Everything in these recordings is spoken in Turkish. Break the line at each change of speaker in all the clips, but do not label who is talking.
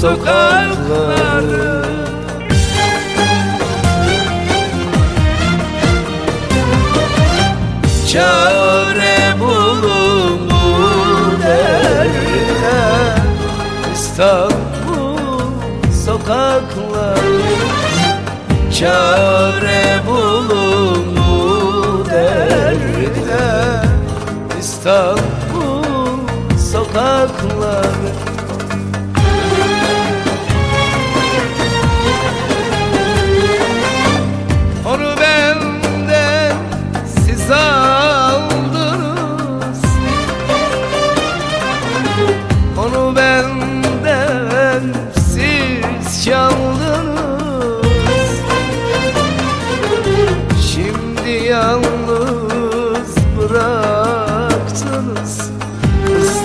sokakları Çare bulun bu derde İstanbul sokakları Çare bulun bu derde İstanbul sokakları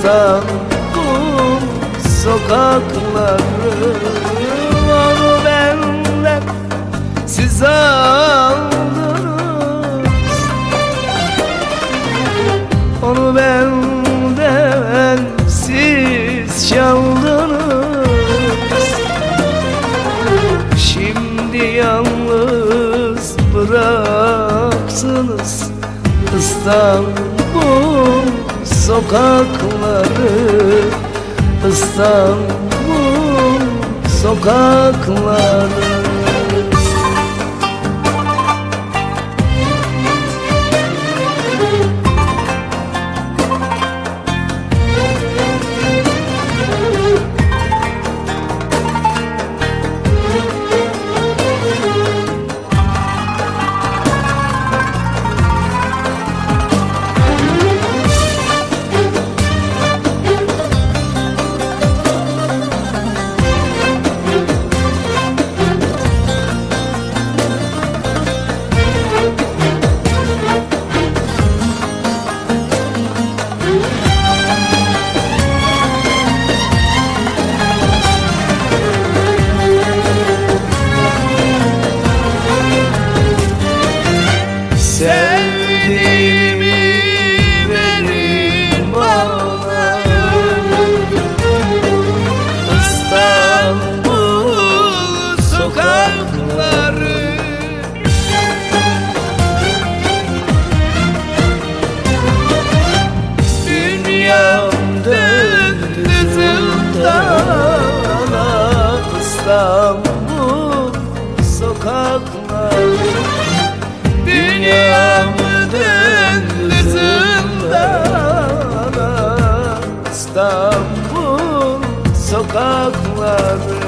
İstanbul sokakları Onu benden siz aldınız Onu benden siz çaldınız. Şimdi yalnız bıraktınız İstanbul sokakları İstanbul sokakları zindana İstanbul sokakları Dünyamı döndü zindana İstanbul sokakları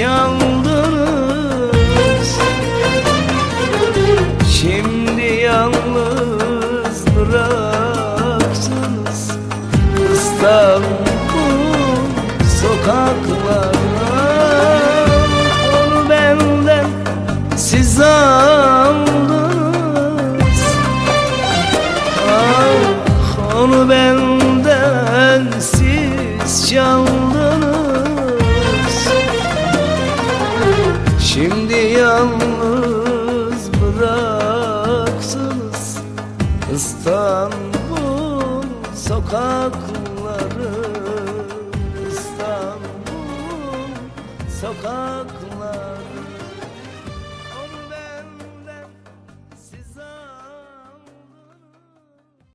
çaldınız Şimdi yalnız bıraktınız İstanbul sokaklarına Onu benden siz aldınız. Ah onu benden siz çaldınız sokaklar.